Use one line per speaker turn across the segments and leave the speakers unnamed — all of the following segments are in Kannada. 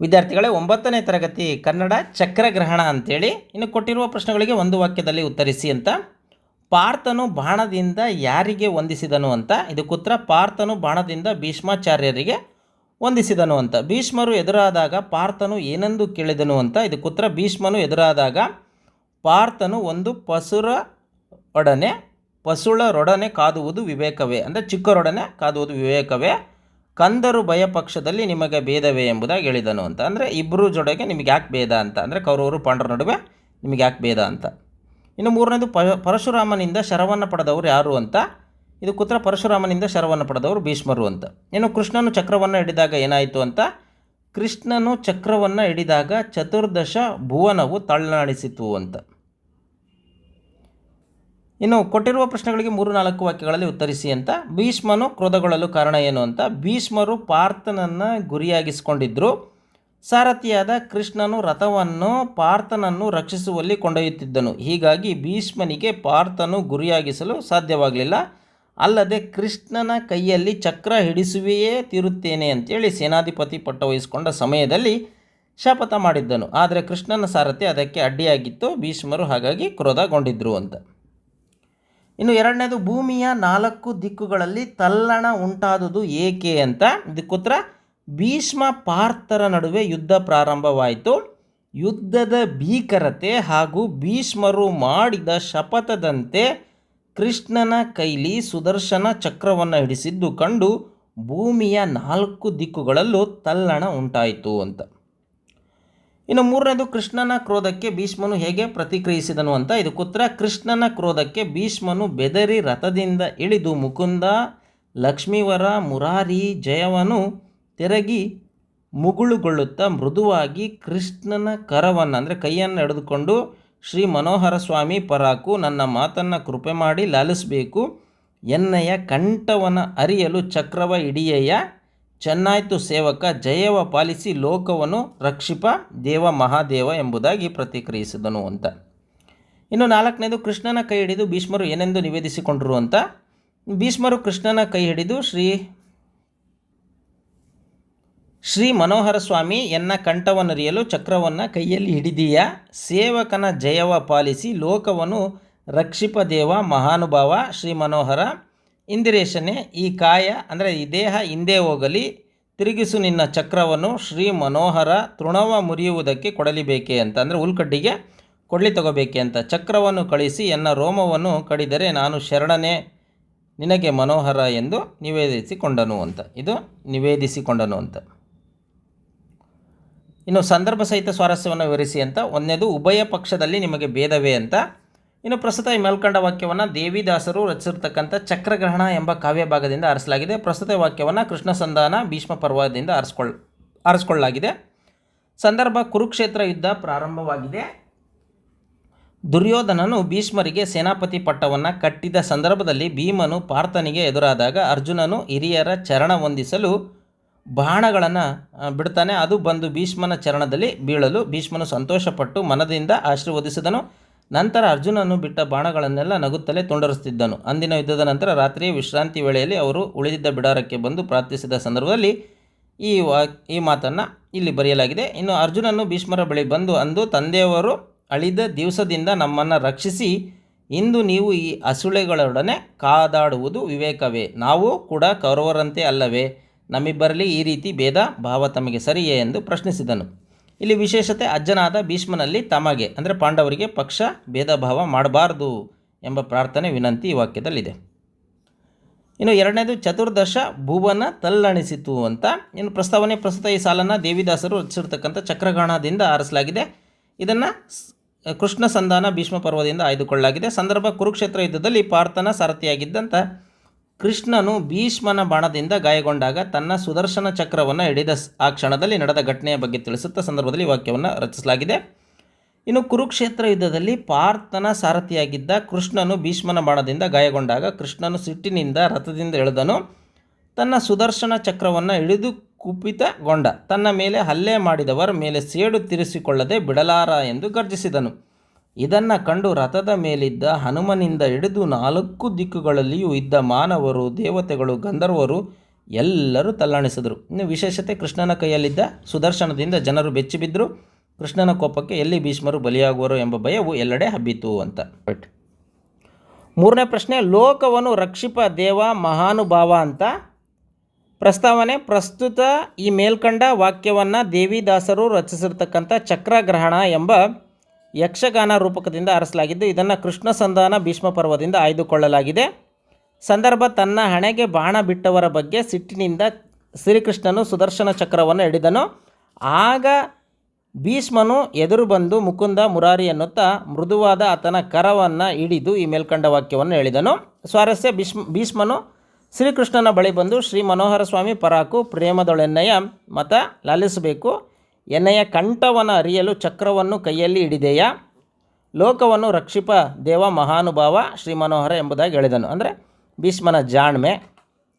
ವಿದ್ಯಾರ್ಥಿಗಳೇ, ಒಂಬತ್ತನೇ ತರಗತಿ ಕನ್ನಡ ಚಕ್ರಗ್ರಹಣ ಅಂತೇಳಿ ಇನ್ನು ಕೊಟ್ಟಿರುವ ಪ್ರಶ್ನೆಗಳಿಗೆ ಒಂದು ವಾಕ್ಯದಲ್ಲಿ ಉತ್ತರಿಸಿ ಅಂತ. ಪಾರ್ಥನು ಬಾಣದಿಂದ ಯಾರಿಗೆ ವಂದಿಸಿದನು ಅಂತ. ಇದಕ್ಕೆ ಉತ್ತರ, ಪಾರ್ಥನು ಬಾಣದಿಂದ ಭೀಷ್ಮಾಚಾರ್ಯರಿಗೆ ವಂದಿಸಿದನು ಅಂತ. ಭೀಷ್ಮರು ಎದುರಾದಾಗ ಪಾರ್ಥನು ಏನೆಂದು ಕೇಳಿದನು ಅಂತ. ಇದಕ್ಕೆ ಉತ್ತರ, ಭೀಷ್ಮನು ಎದುರಾದಾಗ ಪಾರ್ಥನು ಒಂದು ಪಸುರ ಒಡನೆ ಪಸುಳರೊಡನೆ ಕಾದುವುದು ವಿವೇಕವೇ. ಅಂದರೆ ಚಿಕ್ಕರೊಡನೆ ಕಾದುವುದು ವಿವೇಕವೇ. ಕಂದರು ಭಯ ಪಕ್ಷದಲ್ಲಿ ನಿಮಗೆ ಭೇದವೇ ಎಂಬುದಾಗಿ ಹೇಳಿದನು ಅಂತ. ಅಂದರೆ ಇಬ್ಬರು ಜೊಡೆಗೆ ನಿಮಗೆ ಯಾಕೆ ಭೇದ ಅಂತ? ಅಂದರೆ ಕೌರವರು ಪಾಂಡವರ ನಡುವೆ ನಿಮಗೆ ಯಾಕೆ ಭೇದ ಅಂತ. ಇನ್ನು ಮೂರನೇದು ಪರಶುರಾಮನಿಂದ ಶರವನ್ನು ಪಡೆದವರು ಯಾರು ಅಂತ? ಇದು ಕುತ್ರ ಪರಶುರಾಮನಿಂದ ಶರವನ್ನು ಪಡೆದವರು ಭೀಷ್ಮರು ಅಂತ. ಇನ್ನು ಕೃಷ್ಣನು ಚಕ್ರವನ್ನು ಹಿಡಿದಾಗ ಏನಾಯಿತು ಅಂತ? ಕೃಷ್ಣನು ಚಕ್ರವನ್ನು ಹಿಡಿದಾಗ ಚತುರ್ದಶ ಭುವನವು ತಳ್ಳಾಡಿಸಿತು ಅಂತ. ಇನ್ನು ಕೊಟ್ಟಿರುವ ಪ್ರಶ್ನೆಗಳಿಗೆ ಮೂರು ನಾಲ್ಕು ವಾಕ್ಯಗಳಲ್ಲಿ ಉತ್ತರಿಸಿ ಅಂತ. ಭೀಷ್ಮನು ಕ್ರೋಧಗೊಳ್ಳಲು ಕಾರಣ ಏನು ಅಂತ. ಭೀಷ್ಮರು ಪಾರ್ಥನನ್ನು ಗುರಿಯಾಗಿಸಿಕೊಂಡಿದ್ದರು ಸಾರಥಿಯಾದ ಕೃಷ್ಣನು ರಥವನ್ನು ಪಾರ್ಥನನ್ನು ರಕ್ಷಿಸುವಲ್ಲಿ ಕೊಂಡೊಯ್ಯುತ್ತಿದ್ದನು. ಹೀಗಾಗಿ ಭೀಷ್ಮನಿಗೆ ಪಾರ್ಥನು ಗುರಿಯಾಗಿಸಲು ಸಾಧ್ಯವಾಗಲಿಲ್ಲ. ಅಲ್ಲದೆ ಕೃಷ್ಣನ ಕೈಯಲ್ಲಿ ಚಕ್ರ ಹಿಡಿಸುವೆಯೇ ತೀರುತ್ತೇನೆ ಅಂತೇಳಿ ಸೇನಾಧಿಪತಿ ಪಟ್ಟ ವಹಿಸಿಕೊಂಡ ಸಮಯದಲ್ಲಿ ಶಪಥ ಮಾಡಿದ್ದನು. ಆದರೆ ಕೃಷ್ಣನ ಸಾರಥಿ ಅದಕ್ಕೆ ಅಡ್ಡಿಯಾಗಿತ್ತು. ಭೀಷ್ಮರು ಹಾಗಾಗಿ ಕ್ರೋಧಗೊಂಡಿದ್ದರು ಅಂತ. ಇನ್ನು ಎರಡನೇದು ಭೂಮಿಯ ನಾಲ್ಕು ದಿಕ್ಕುಗಳಲ್ಲಿ ತಲ್ಲಣ ಉಂಟಾದುದು ಏಕೆ ಅಂತ? ಇದಕ್ಕೋತ್ರ ಭೀಷ್ಮ ಪಾರ್ಥರ ನಡುವೆ ಯುದ್ಧ ಪ್ರಾರಂಭವಾಯಿತು. ಯುದ್ಧದ ಭೀಕರತೆ ಹಾಗೂ ಭೀಷ್ಮರು ಮಾಡಿದ ಶಪಥದಂತೆ ಕೃಷ್ಣನ ಕೈಲಿ ಸುದರ್ಶನ ಚಕ್ರವನ್ನು ಹಿಡಿಸಿದ್ದು ಕಂಡು ಭೂಮಿಯ ನಾಲ್ಕು ದಿಕ್ಕುಗಳಲ್ಲೂ ತಲ್ಲಣ ಉಂಟಾಯಿತು ಅಂತ. ಇನ್ನು ಮೂರನೇದು ಕೃಷ್ಣನ ಕ್ರೋಧಕ್ಕೆ ಭೀಷ್ಮನು ಹೇಗೆ ಪ್ರತಿಕ್ರಿಯಿಸಿದನು ಅಂತ ಇದಕ್ಕೋತ್ತರ ಕೃಷ್ಣನ ಕ್ರೋಧಕ್ಕೆ ಭೀಷ್ಮನು ಬೆದರಿ ರಥದಿಂದ ಇಳಿದು ಮುಕುಂದ, ಲಕ್ಷ್ಮೀವರ, ಮುರಾರಿ, ಜಯವನು ತೆರಗಿ ಮುಗುಳುಗೊಳ್ಳುತ್ತಾ ಮೃದುವಾಗಿ ಕೃಷ್ಣನ ಕರವನ್ನು ಅಂದರೆ ಕೈಯನ್ನು ಹಿಡಿದುಕೊಂಡು ಶ್ರೀ ಮನೋಹರ ಸ್ವಾಮಿ ಪರಾಕು ನನ್ನ ಮಾತನ್ನು ಕೃಪೆ ಮಾಡಿ ಲಾಲಿಸಬೇಕು ಎನ್ನಯ ಕಂಠವನ ಅರಿಯಲು ಚಕ್ರವ ಇಡಿಯಯ್ಯ ಚೆನ್ನಾಯ್ತು ಸೇವಕ, ಜಯವ ಪಾಲಿಸಿ ಲೋಕವನ್ನು ರಕ್ಷಿಪ, ದೇವ ಮಹಾದೇವ ಎಂಬುದಾಗಿ ಪ್ರತಿಕ್ರಿಯಿಸಿದನು ಅಂತ. ಇನ್ನು ನಾಲ್ಕನೇದು, ಕೃಷ್ಣನ ಕೈ ಹಿಡಿದು ಭೀಷ್ಮರು ಏನೆಂದು ನಿವೇದಿಸಿಕೊಂಡರು ಅಂತ. ಭೀಷ್ಮರು ಕೃಷ್ಣನ ಕೈ ಹಿಡಿದು ಶ್ರೀ ಶ್ರೀ ಮನೋಹರ ಸ್ವಾಮಿ, ಎನ್ನ ಕಂಠವನ್ನರಿಯಲು ಚಕ್ರವನ್ನು ಕೈಯಲ್ಲಿ ಹಿಡಿದೀಯ? ಸೇವಕನ ಜಯವ ಪಾಲಿಸಿ ಲೋಕವನ್ನು ರಕ್ಷಿಪ, ದೇವ ಮಹಾನುಭಾವ ಶ್ರೀ ಮನೋಹರ ಇಂದಿರೇಶನೇ, ಈ ಕಾಯ, ಅಂದರೆ ಈ ದೇಹ ಹಿಂದೆ ಹೋಗಲಿ, ತಿರುಗಿಸು ನಿನ್ನ ಚಕ್ರವನ್ನು ಶ್ರೀ ಮನೋಹರ ತೃಣವ ಮುರಿಯುವುದಕ್ಕೆ ಕೊಡಲಿಬೇಕೆ ಅಂತ, ಅಂದರೆ ಹುಲ್ಕಡ್ಡಿಗೆ ಕೊಡಲಿ ತಗೋಬೇಕೆ ಅಂತ, ಚಕ್ರವನ್ನು ಕಳಿಸಿ ಎನ್ನ ರೋಮವನ್ನು ಕಡಿದರೆ ನಾನು ಶರಣನೇ, ನಿನಗೆ ಮನೋಹರ ಎಂದು ನಿವೇದಿಸಿಕೊಂಡನು ಅಂತ, ಇದು ನಿವೇದಿಸಿಕೊಂಡನು ಅಂತ. ಇನ್ನು ಸಂದರ್ಭ ಸಹಿತ ಸ್ವಾರಸ್ಯವನ್ನು ವಿವರಿಸಿ ಅಂತ, ಒಂದನೇದು ಉಭಯ ಪಕ್ಷದಲ್ಲಿ ನಿಮಗೆ ಭೇದವೇ ಅಂತ ಇನ್ನು ಪ್ರಸ್ತುತ ಈ ಮೇಲ್ಕಂಡ ವಾಕ್ಯವನ್ನು ದೇವಿದಾಸರು ರಚಿಸಿರ್ತಕ್ಕಂಥ ಚಕ್ರಗ್ರಹಣ ಎಂಬ ಕಾವ್ಯ ಭಾಗದಿಂದ ಆರಿಸಲಾಗಿದೆ. ಪ್ರಸ್ತುತ ವಾಕ್ಯವನ್ನು ಕೃಷ್ಣ ಸಂಧಾನ ಭೀಷ್ಮ ಪರ್ವದಿಂದ ಆರಿಸ್ಕೊಳ್ಳ ಆರಿಸ್ಕೊಳ್ಳಲಾಗಿದೆ. ಸಂದರ್ಭ ಕುರುಕ್ಷೇತ್ರ ಯುದ್ಧ ಪ್ರಾರಂಭವಾಗಿದೆ. ದುರ್ಯೋಧನನು ಭೀಷ್ಮರಿಗೆ ಸೇನಾಪತಿ ಪಟ್ಟವನ್ನು ಕಟ್ಟಿದ ಸಂದರ್ಭದಲ್ಲಿ ಭೀಮನು ಪಾರ್ಥನಿಗೆ ಎದುರಾದಾಗ ಅರ್ಜುನನು ಹಿರಿಯರ ಚರಣ ಹೊಂದಿಸಲು ಬಾಣಗಳನ್ನು ಬಿಡ್ತಾನೆ. ಅದು ಬಂದು ಭೀಷ್ಮನ ಚರಣದಲ್ಲಿ ಬೀಳಲು ಭೀಷ್ಮನು ಸಂತೋಷಪಟ್ಟು ಮನದಿಂದ ಆಶೀರ್ವದಿಸಿದನು. ನಂತರ ಅರ್ಜುನನು ಬಿಟ್ಟ ಬಾಣಗಳನ್ನೆಲ್ಲ ನಗುತ್ತಲೇ ತೊಂಡರಿಸುತ್ತಿದ್ದನು. ಅಂದಿನ ಯುದ್ಧದ ನಂತರ ರಾತ್ರಿ ವಿಶ್ರಾಂತಿ ವೇಳೆಯಲ್ಲಿ ಅವರು ಉಳಿದಿದ್ದ ಬಿಡಾರಕ್ಕೆ ಬಂದು ಪ್ರಾರ್ಥಿಸಿದ ಸಂದರ್ಭದಲ್ಲಿ ಈ ವಾ, ಈ ಮಾತನ್ನು ಇಲ್ಲಿ ಬರೆಯಲಾಗಿದೆ. ಇನ್ನು ಅರ್ಜುನನು ಭೀಷ್ಮರ ಬಳಿ ಬಂದು ಅಂದು ತಂದೆಯವರು ಅಳಿದ ದಿವಸದಿಂದ ನಮ್ಮನ್ನು ರಕ್ಷಿಸಿ ಇಂದು ನೀವು ಈ ಅಸುಳೆಗಳೊಡನೆ ಕಾದಾಡುವುದು ವಿವೇಕವೇ. ನಾವು ಕೂಡ ಕೌರವರಂತೆ ಅಲ್ಲವೇ. ನಮ್ಮಿಬ್ಬರಲ್ಲಿ ಈ ರೀತಿ ಭೇದ ಭಾವ ತಮಗೆ ಸರಿಯೇ ಎಂದು ಪ್ರಶ್ನಿಸಿದನು. ಇಲ್ಲಿ ವಿಶೇಷತೆ ಅಜ್ಜನಾದ ಭೀಷ್ಮನಲ್ಲಿ ತಮಗೆ, ಅಂದರೆ ಪಾಂಡವರಿಗೆ ಪಕ್ಷ ಭೇದ ಭಾವ ಮಾಡಬಾರ್ದು ಎಂಬ ಪ್ರಾರ್ಥನೆ ವಿನಂತಿ ಈ ವಾಕ್ಯದಲ್ಲಿದೆ. ಇನ್ನು ಎರಡನೇದು, ಚತುರ್ದಶ ಭುವನ ತಲ್ಲಣಿಸಿತು ಅಂತ. ಇನ್ನು ಪ್ರಸ್ತಾವನೆ, ಪ್ರಸ್ತುತ ಈ ಸಾಲನ್ನು ದೇವಿದಾಸರು ರಚಿಸಿರ್ತಕ್ಕಂಥ ಚಕ್ರಗಾಣದಿಂದ ಆರಿಸಲಾಗಿದೆ. ಇದನ್ನು ಕೃಷ್ಣ ಸಂಧಾನ ಭೀಷ್ಮ ಪರ್ವದಿಂದ ಆಯ್ದುಕೊಳ್ಳಲಾಗಿದೆ. ಸಂದರ್ಭ ಕುರುಕ್ಷೇತ್ರ ಯುದ್ಧದಲ್ಲಿ ಪಾರ್ಥನ ಸಾರಥಿಯಾಗಿದ್ದಂಥ ಕೃಷ್ಣನು ಭೀಷ್ಮನ ಬಾಣದಿಂದ ಗಾಯಗೊಂಡಾಗ ತನ್ನ ಸುದರ್ಶನ ಚಕ್ರವನ್ನು ಹಿಡಿದ ಆ ಕ್ಷಣದಲ್ಲಿ ನಡೆದ ಘಟನೆಯ ಬಗ್ಗೆ ತಿಳಿಸುತ್ತಾ ಸಂದರ್ಭದಲ್ಲಿ ವಾಕ್ಯವನ್ನು ರಚಿಸಲಾಗಿದೆ. ಇನ್ನು ಕುರುಕ್ಷೇತ್ರ ಯುದ್ಧದಲ್ಲಿ ಪಾರ್ಥನ ಸಾರಥಿಯಾಗಿದ್ದ ಕೃಷ್ಣನು ಭೀಷ್ಮನ ಬಾಣದಿಂದ ಗಾಯಗೊಂಡಾಗ ಕೃಷ್ಣನು ಸಿಟ್ಟಿನಿಂದ ರಥದಿಂದ ಎಳೆದನು ತನ್ನ ಸುದರ್ಶನ ಚಕ್ರವನ್ನು ಹಿಡಿದು ಕುಪಿತಗೊಂಡ ತನ್ನ ಮೇಲೆ ಹಲ್ಲೆ ಮಾಡಿದವರ ಮೇಲೆ ಸೇಡು ತೀರಿಸಿಕೊಳ್ಳದೆ ಬಿಡಲಾರ ಎಂದು ಗರ್ಜಿಸಿದನು. ಇದನ್ನು ಕಂಡು ರಥದ ಮೇಲಿದ್ದ ಹನುಮನಿಂದ ಹಿಡಿದು ನಾಲ್ಕು ದಿಕ್ಕುಗಳಲ್ಲಿಯೂ ಇದ್ದ ಮಾನವರು ದೇವತೆಗಳು ಗಂಧರ್ವರು ಎಲ್ಲರೂ ತಲ್ಲಣಿಸಿದರು. ಇನ್ನು ವಿಶೇಷತೆ ಕೃಷ್ಣನ ಕೈಯಲ್ಲಿದ್ದ ಸುದರ್ಶನದಿಂದ ಜನರು ಬೆಚ್ಚಿಬಿದ್ದರು ಕೃಷ್ಣನ ಕೋಪಕ್ಕೆ ಎಲ್ಲಿ ಭೀಷ್ಮರು ಬಲಿಯಾಗುವರು ಎಂಬ ಭಯವು ಎಲ್ಲೆಡೆ ಹಬ್ಬಿತು ಅಂತ. ಬಟ್ ಮೂರನೇ ಪ್ರಶ್ನೆ ಲೋಕವನ್ನು ರಕ್ಷಿಪ ದೇವ ಮಹಾನುಭಾವ ಅಂತ? ಪ್ರಸ್ತಾವನೆ ಪ್ರಸ್ತುತ ಈ ಮೇಲ್ಕಂಡ ವಾಕ್ಯವನ್ನು ದೇವಿದಾಸರು ರಚಿಸಿರ್ತಕ್ಕಂಥ ಚಕ್ರಗ್ರಹಣ ಎಂಬ ಯಕ್ಷಗಾನ ರೂಪಕದಿಂದ ಆರಿಸಲಾಗಿದ್ದು ಇದನ್ನು ಕೃಷ್ಣ ಸಂಧಾನ ಭೀಷ್ಮ ಪರ್ವದಿಂದ ಆಯ್ದುಕೊಳ್ಳಲಾಗಿದೆ. ಸಂದರ್ಭ, ತನ್ನ ಹಣೆಗೆ ಬಾಣ ಬಿಟ್ಟವರ ಬಗ್ಗೆ ಸಿಟ್ಟಿನಿಂದ ಶ್ರೀಕೃಷ್ಣನು ಸುದರ್ಶನ ಚಕ್ರವನ್ನು ಹಿಡಿದನು ಆಗ ಭೀಷ್ಮನು ಎದುರು ಬಂದು ಮುಕುಂದ ಮುರಾರಿ ಎನ್ನುತ್ತಾ ಮೃದುವಾದ ಆತನ ಕರವನ್ನು ಹಿಡಿದು ಈ ಮೇಲ್ಕಂಡ ವಾಕ್ಯವನ್ನು ಹೇಳಿದನು ಸ್ವಾರಸ್ಯ, ಭೀಷ್ಮ, ಭೀಷ್ಮನು ಶ್ರೀಕೃಷ್ಣನ ಬಳಿ ಬಂದು, ಶ್ರೀ ಮನೋಹರ ಸ್ವಾಮಿ, ಪರಾಕು ಪ್ರೇಮದೊಳೆನ್ನಯ ಮತ ಲಾಲಿಸಬೇಕು. ಎನ್ನಯ್ಯ ಕಂಠವನ್ನು ಅರಿಯಲು ಚಕ್ರವನ್ನು ಕೈಯಲ್ಲಿ ಹಿಡಿದೆಯಾ? ಲೋಕವನ್ನು ರಕ್ಷಿಪ ದೇವ ಮಹಾನುಭಾವ ಶ್ರೀ ಮನೋಹರ ಎಂಬುದಾಗಿ ಹೇಳಿದನು. ಅಂದರೆ ಭೀಷ್ಮನ ಜಾಣ್ಮೆ.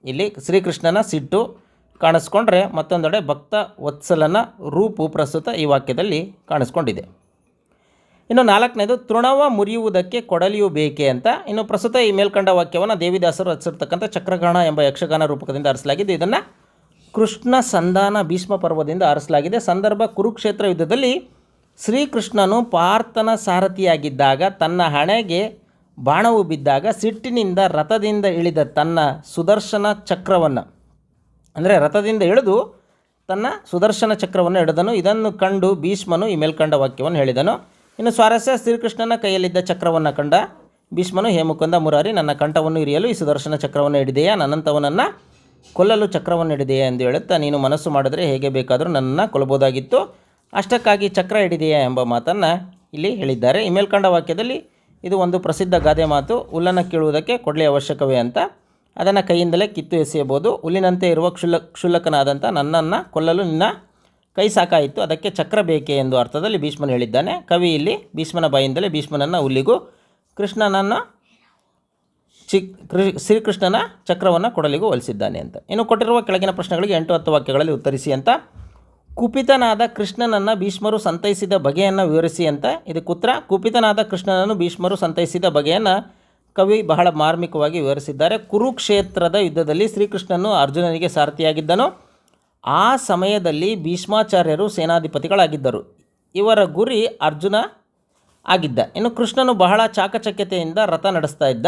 ಇಲ್ಲಿ ಶ್ರೀಕೃಷ್ಣನ ಸಿಟ್ಟು ಕಾಣಿಸ್ಕೊಂಡ್ರೆ ಮತ್ತೊಂದೆಡೆ ಭಕ್ತ ವತ್ಸಲನ ರೂಪು ಪ್ರಸ್ತುತ ಈ ವಾಕ್ಯದಲ್ಲಿ ಕಾಣಿಸ್ಕೊಂಡಿದೆ. ಇನ್ನು ನಾಲ್ಕನೇದು, ತೃಣವ ಮುರಿಯುವುದಕ್ಕೆ ಕೊಡಲಿಯು ಬೇಕೆ ಅಂತ. ಇನ್ನು ಪ್ರಸ್ತುತ ಈ ಮೇಲ್ಕಂಡ ವಾಕ್ಯವನ್ನು ದೇವಿದಾಸರು ರಚಿಸಿರ್ತಕ್ಕಂಥ ಚಕ್ರಗಣ ಎಂಬ ಯಕ್ಷಗಾನ ರೂಪಕದಿಂದ ಆರಿಸಲಾಗಿದ್ದು ಇದನ್ನು ಕೃಷ್ಣ ಸಂಧಾನ ಭೀಷ್ಮ ಪರ್ವದಿಂದ ಆರಿಸಲಾಗಿದೆ. ಸಂದರ್ಭ ಕುರುಕ್ಷೇತ್ರ ಯುದ್ಧದಲ್ಲಿ ಶ್ರೀಕೃಷ್ಣನು ಪಾರ್ಥನ ಸಾರಥಿಯಾಗಿದ್ದಾಗ, ತನ್ನ ಹಣೆಗೆ ಬಾಣವು ಬಿದ್ದಾಗ, ಸಿಟ್ಟಿನಿಂದ ರಥದಿಂದ ಇಳಿದ ತನ್ನ ಸುದರ್ಶನ ಚಕ್ರವನ್ನು, ಅಂದರೆ ರಥದಿಂದ ಇಳಿದು ತನ್ನ ಸುದರ್ಶನ ಚಕ್ರವನ್ನು ಹಿಡಿದನು ಇದನ್ನು ಕಂಡು ಭೀಷ್ಮನು ಈ ಮೇಲ್ಕಂಡ ವಾಕ್ಯವನ್ನು ಹೇಳಿದನು. ಇನ್ನು ಸ್ವಾರಸ್ಯ, ಶ್ರೀಕೃಷ್ಣನ ಕೈಯಲ್ಲಿದ್ದ ಚಕ್ರವನ್ನು ಕಂಡ ಭೀಷ್ಮನು ಹೇಮುಕುಂದ ಮುರಾರಿ, ನನ್ನ ಕಂಠವನ್ನು ಇರಿಯಲು ಈ ಸುದರ್ಶನ ಚಕ್ರವನ್ನು ಹಿಡಿದೆಯಾ? ನನ್ನಂಥವನನ್ನು ಕೊಲ್ಲಲು ಚಕ್ರವನ್ನು ಹಿಡಿದೆಯಾ ಎಂದು ಹೇಳುತ್ತಾ, ನೀನು ಮನಸ್ಸು ಮಾಡಿದರೆ ಹೇಗೆ ಬೇಕಾದರೂ ನನ್ನನ್ನು ಕೊಲ್ಲಬಹುದಾಗಿತ್ತು. ಅಷ್ಟಕ್ಕಾಗಿ ಚಕ್ರ ಹಿಡಿದೆಯಾ ಎಂಬ ಮಾತನ್ನು ಇಲ್ಲಿ ಹೇಳಿದ್ದಾರೆ. ಈ ಮೇಲ್ಕಂಡ ವಾಕ್ಯದಲ್ಲಿ ಇದು ಒಂದು ಪ್ರಸಿದ್ಧ ಗಾದೆ ಮಾತು. ಹುಲ್ಲನ್ನು ಕೀಳುವುದಕ್ಕೆ ಕೊಡಲಿ ಅವಶ್ಯಕವೇ ಅಂತ. ಅದನ್ನು ಕೈಯಿಂದಲೇ ಕಿತ್ತು ಎಸೆಯಬಹುದು. ಹುಲ್ಲಿನಂತೆ ಇರುವ ಕ್ಷುಲ್ಲ ಕ್ಷುಲ್ಲಕನಾದಂಥ ನನ್ನನ್ನು ಕೊಲ್ಲಲು ನಿನ್ನ ಕೈ ಸಾಕಾಯಿತು ಅದಕ್ಕೆ ಚಕ್ರ ಬೇಕೆ ಎಂದು ಅರ್ಥದಲ್ಲಿ ಭೀಷ್ಮನು ಹೇಳಿದ್ದಾನೆ. ಕವಿ ಇಲ್ಲಿ ಭೀಷ್ಮನ ಬಾಯಿಂದಲೇ ಭೀಷ್ಮನನ್ನು ಹುಲ್ಲಿಗೂ ಕೃಷ್ಣನನ್ನು ಶ್ರೀಕೃಷ್ಣನ ಚಕ್ರವನ್ನು ಕೊಡಲಿಗೂ ಹೋಲಿಸಿದ್ದಾನೆ ಅಂತ. ಇನ್ನು ಕೊಟ್ಟಿರುವ ಕೆಳಗಿನ ಪ್ರಶ್ನೆಗಳಿಗೆ ಎಂಟು ಹತ್ತು ವಾಕ್ಯಗಳಲ್ಲಿ ಉತ್ತರಿಸಿ ಅಂತ. ಕುಪಿತನಾದ ಕೃಷ್ಣನನ್ನು ಭೀಷ್ಮರು ಸಂತೈಸಿದ ಬಗೆಯನ್ನು ವಿವರಿಸಿ ಅಂತ. ಇದಕ್ಕೆ ಉತ್ತರ, ಕುಪಿತನಾದ ಕೃಷ್ಣನನ್ನು ಭೀಷ್ಮರು ಸಂತೈಸಿದ ಬಗೆಯನ್ನು ಕವಿ ಬಹಳ ಮಾರ್ಮಿಕವಾಗಿ ವಿವರಿಸಿದ್ದಾರೆ. ಕುರುಕ್ಷೇತ್ರದ ಯುದ್ಧದಲ್ಲಿ ಶ್ರೀಕೃಷ್ಣನು ಅರ್ಜುನನಿಗೆ ಸಾರಥಿಯಾಗಿದ್ದನು. ಆ ಸಮಯದಲ್ಲಿ ಭೀಷ್ಮಾಚಾರ್ಯರು ಸೇನಾಧಿಪತಿಗಳಾಗಿದ್ದರು. ಇವರ ಗುರಿ ಅರ್ಜುನ ಆಗಿದ್ದ. ಇನ್ನು ಕೃಷ್ಣನು ಬಹಳ ಚಾಕಚಕ್ಯತೆಯಿಂದ ರಥ ನಡೆಸ್ತಾ ಇದ್ದ.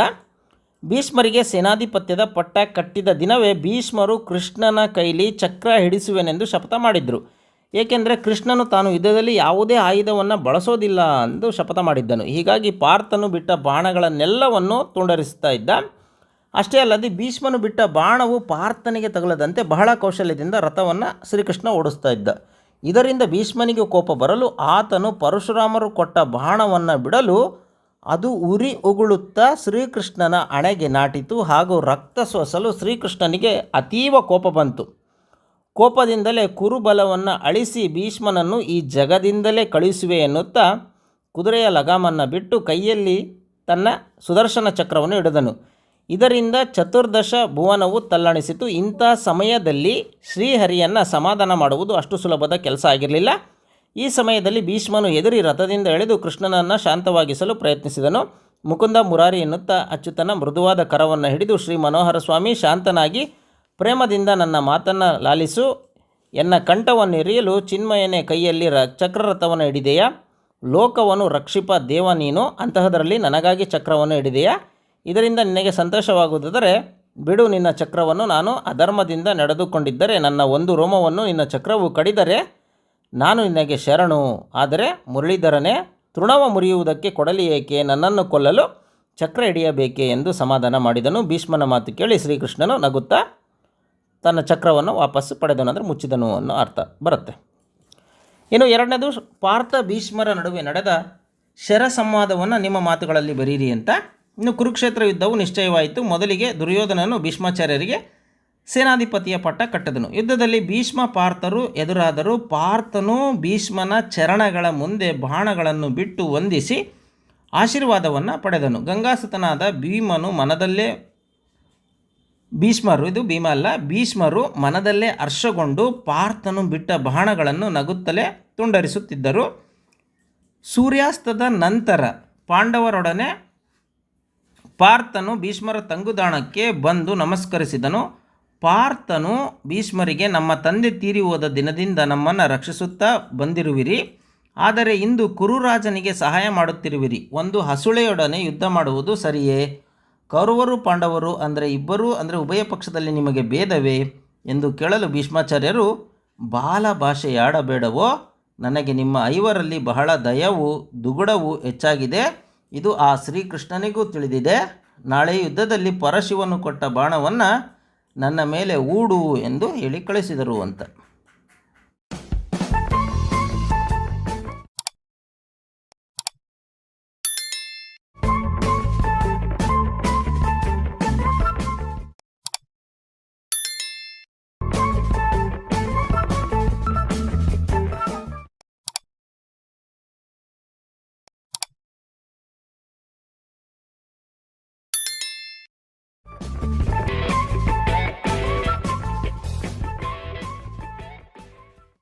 ಭೀಷ್ಮರಿಗೆ ಸೇನಾಧಿಪತ್ಯದ ಪಟ್ಟ ಕಟ್ಟಿದ ದಿನವೇ ಭೀಷ್ಮರು ಕೃಷ್ಣನ ಕೈಲಿ ಚಕ್ರ ಹಿಡಿಸುವೆನೆಂದು ಶಪಥ ಮಾಡಿದ್ರು. ಏಕೆಂದರೆ ಕೃಷ್ಣನು ತಾನು ಯುದ್ಧದಲ್ಲಿ ಯಾವುದೇ ಆಯುಧವನ್ನು ಬಳಸೋದಿಲ್ಲ ಎಂದು ಶಪಥ ಮಾಡಿದ್ದನು. ಹೀಗಾಗಿ ಪಾರ್ಥನು ಬಿಟ್ಟ ಬಾಣಗಳನ್ನೆಲ್ಲವನ್ನು ತುಂಡರಿಸ್ತಾ ಇದ್ದ. ಅಷ್ಟೇ ಅಲ್ಲದೆ ಭೀಷ್ಮನು ಬಿಟ್ಟ ಬಾಣವು ಪಾರ್ಥನಿಗೆ ತಗಲದಂತೆ ಬಹಳ ಕೌಶಲ್ಯದಿಂದ ರಥವನ್ನು ಶ್ರೀಕೃಷ್ಣ ಓಡಿಸ್ತಾ ಇದ್ದ. ಇದರಿಂದ ಭೀಷ್ಮನಿಗೆ ಕೋಪ ಬರಲು ಆತನು ಪರಶುರಾಮರು ಕೊಟ್ಟ ಬಾಣವನ್ನು ಬಿಡಲು ಅದು ಉರಿ ಉಗುಳುತ್ತಾ ಶ್ರೀಕೃಷ್ಣನ ಅಣೆಗೆ ನಾಟಿತು ಹಾಗೂ ರಕ್ತ ಸೋಸಲು ಶ್ರೀಕೃಷ್ಣನಿಗೆ ಅತೀವ ಕೋಪ ಬಂತು. ಕೋಪದಿಂದಲೇ ಕುರುಬಲವನ್ನು ಅಳಿಸಿ ಭೀಷ್ಮನನ್ನು ಈ ಜಗದಿಂದಲೇ ಕಳುಹಿಸುವೆ ಎನ್ನುತ್ತಾ ಕುದುರೆಯ ಲಗಾಮನ್ನು ಬಿಟ್ಟು ಕೈಯಲ್ಲಿ ತನ್ನ ಸುದರ್ಶನ ಚಕ್ರವನ್ನು ಹಿಡಿದನು. ಇದರಿಂದ ಚತುರ್ದಶ ಭುವನವು ತಲ್ಲಣಿಸಿತು. ಇಂಥ ಸಮಯದಲ್ಲಿ ಶ್ರೀಹರಿಯನ್ನು ಸಮಾಧಾನ ಮಾಡುವುದು ಅಷ್ಟು ಸುಲಭದ ಕೆಲಸ ಆಗಿರಲಿಲ್ಲ. ಈ ಸಮಯದಲ್ಲಿ ಭೀಷ್ಮನು ಎದುರಿ ರಥದಿಂದ ಎಳೆದು ಕೃಷ್ಣನನ್ನು ಶಾಂತವಾಗಿಸಲು ಪ್ರಯತ್ನಿಸಿದನು. ಮುಕುಂದ ಮುರಾರಿ ಎನ್ನುತ್ತಾ ಅಚ್ಯುತನ ಮೃದುವಾದ ಕರವನ್ನು ಹಿಡಿದು ಶ್ರೀ ಮನೋಹರ ಸ್ವಾಮಿ ಶಾಂತನಾಗಿ ಪ್ರೇಮದಿಂದ ನನ್ನ ಮಾತನ್ನು ಲಾಲಿಸು. ಎನ್ನ ಕಂಠವನ್ನು ಎರಿಯಲು ಚಿನ್ಮಯನೇ ಕೈಯಲ್ಲಿ ರ ಚಕ್ರರಥವನ್ನು ಹಿಡಿದೆಯಾ? ಲೋಕವನ್ನು ರಕ್ಷಿಪ ದೇವ ನೀನು. ಅಂತಹದರಲ್ಲಿ ನನಗಾಗಿ ಚಕ್ರವನ್ನು ಹಿಡಿದೆಯಾ? ಇದರಿಂದ ನಿನಗೆ ಸಂತೋಷವಾಗುವುದಾದರೆ ಬಿಡು, ನಿನ್ನ ಚಕ್ರವನ್ನು ನಾನು ಅಧರ್ಮದಿಂದ ನಡೆದುಕೊಂಡಿದ್ದರೆ ನನ್ನ ಒಂದು ರೋಮವನ್ನು ನಿನ್ನ ಚಕ್ರವು ಕಡಿದರೆ ನಾನು ನಿನಗೆ ಶರಣು, ಆದರೆ ಮುರಳೀಧರನೇ, ತೃಣವ ಮುರಿಯುವುದಕ್ಕೆ ಕೊಡಲಿ ಏಕೆ? ನನ್ನನ್ನು ಕೊಲ್ಲಲು ಚಕ್ರ ಹಿಡಿಯಬೇಕೆ ಎಂದು ಸಮಾಧಾನ ಮಾಡಿದನು. ಭೀಷ್ಮನ ಮಾತು ಕೇಳಿ ಶ್ರೀಕೃಷ್ಣನು ನಗುತ್ತಾ, ತನ್ನ ಚಕ್ರವನ್ನು ವಾಪಸ್ಸು ಪಡೆದನು ಅಂದರೆ ಮುಚ್ಚಿದನು ಅನ್ನೋ ಅರ್ಥ ಬರುತ್ತೆ. ಇನ್ನು ಎರಡನೇದು, ಪಾರ್ಥ ಭೀಷ್ಮರ ನಡುವೆ ನಡೆದ ಶರ ಸಂವಾದವನ್ನು ನಿಮ್ಮ ಮಾತುಗಳಲ್ಲಿ ಬರೀರಿ ಅಂತ. ಇನ್ನು ಕುರುಕ್ಷೇತ್ರ ಯುದ್ಧವು ನಿಶ್ಚಯವಾಯಿತು. ಮೊದಲಿಗೆ ದುರ್ಯೋಧನನು ಭೀಷ್ಮಾಚಾರ್ಯರಿಗೆ ಸೇನಾಧಿಪತಿಯ ಪಟ್ಟ ಕಟ್ಟದನು. ಯುದ್ಧದಲ್ಲಿ ಭೀಷ್ಮ ಪಾರ್ಥರು ಎದುರಾದರೂ ಪಾರ್ಥನು ಭೀಷ್ಮನ ಚರಣಗಳ ಮುಂದೆ ಬಾಣಗಳನ್ನು ಬಿಟ್ಟು ವಂದಿಸಿ ಆಶೀರ್ವಾದವನ್ನು ಪಡೆದನು. ಗಂಗಾಸತನಾದ ಭೀಮನು ಮನದಲ್ಲೇ ಭೀಷ್ಮರು, ಇದು ಭೀಮ ಅಲ್ಲ, ಭೀಷ್ಮರು ಮನದಲ್ಲೇ ಹರ್ಷಗೊಂಡು ಪಾರ್ಥನು ಬಿಟ್ಟ ಬಾಣಗಳನ್ನು ನಗುತ್ತಲೇ ತುಂಡರಿಸುತ್ತಿದ್ದರು. ಸೂರ್ಯಾಸ್ತದ ನಂತರ ಪಾಂಡವರೊಡನೆ ಪಾರ್ಥನು ಭೀಷ್ಮರ ತಂಗುದಾಣಕ್ಕೆ ಬಂದು ನಮಸ್ಕರಿಸಿದನು. ಪಾರ್ಥನು ಭೀಷ್ಮರಿಗೆ, ನಮ್ಮ ತಂದೆ ತೀರಿ ಹೋದ ದಿನದಿಂದ ನಮ್ಮನ್ನು ರಕ್ಷಿಸುತ್ತಾ ಬಂದಿರುವಿರಿ. ಆದರೆ ಇಂದು ಕುರುರಾಜನಿಗೆ ಸಹಾಯ ಮಾಡುತ್ತಿರುವಿರಿ. ಒಂದು ಹಸುಳೆಯೊಡನೆ ಯುದ್ಧ ಮಾಡುವುದು ಸರಿಯೇ? ಕೌರವರು, ಪಾಂಡವರು ಅಂದರೆ ಇಬ್ಬರೂ ಅಂದರೆ ಉಭಯ ಪಕ್ಷದಲ್ಲಿ ನಿಮಗೆ ಭೇದವೇ? ಎಂದು ಕೇಳಲು ಭೀಷ್ಮಾಚಾರ್ಯರು, ಬಾಲ ಭಾಷೆಯಾಡಬೇಡವೋ? ನನಗೆ ನಿಮ್ಮ ಐವರಲ್ಲಿ ಬಹಳ ದಯವು, ದುಗುಡವು ಹೆಚ್ಚಾಗಿದೆ. ಇದು ಆ ಶ್ರೀಕೃಷ್ಣನಿಗೂ ತಿಳಿದಿದೆ. ನಾಳೆ ಯುದ್ಧದಲ್ಲಿ ಪರಶಿವನು ಕೊಟ್ಟ ಬಾಣವನ್ನು ನನ್ನ ಮೇಲೆ ಊಡು ಎಂದು ಹೇಳಿ ಕಳಿಸಿದರು ಅಂತ.